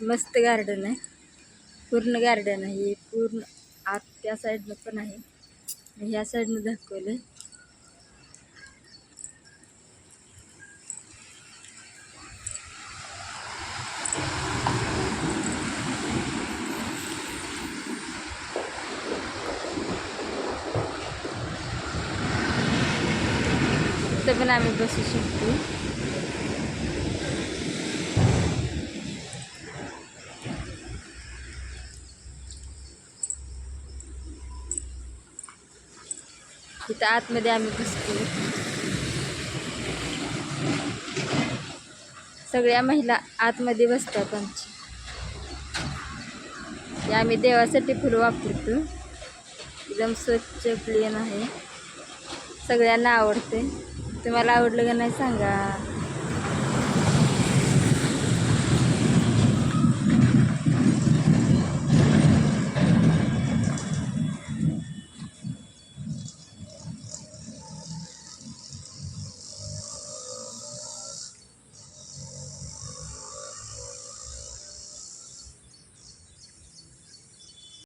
मस्त गार्डन आहे. पूर्ण गार्डन आहे. हे पूर्ण आत त्या साईडनं पण आहे. ह्या साईडनं दाखवलं तिथं पण आम्ही बसू शकतो. तिथं आतमध्ये आम्ही बसतो. सगळ्या महिला आतमध्ये बसतात आमची. हे आम्ही देवासाठी फुलं वापरतो. एकदम स्वच्छ प्लेन आहे. सगळ्यांना आवडते. तुम्हाला आवडलं का नाही सांगा.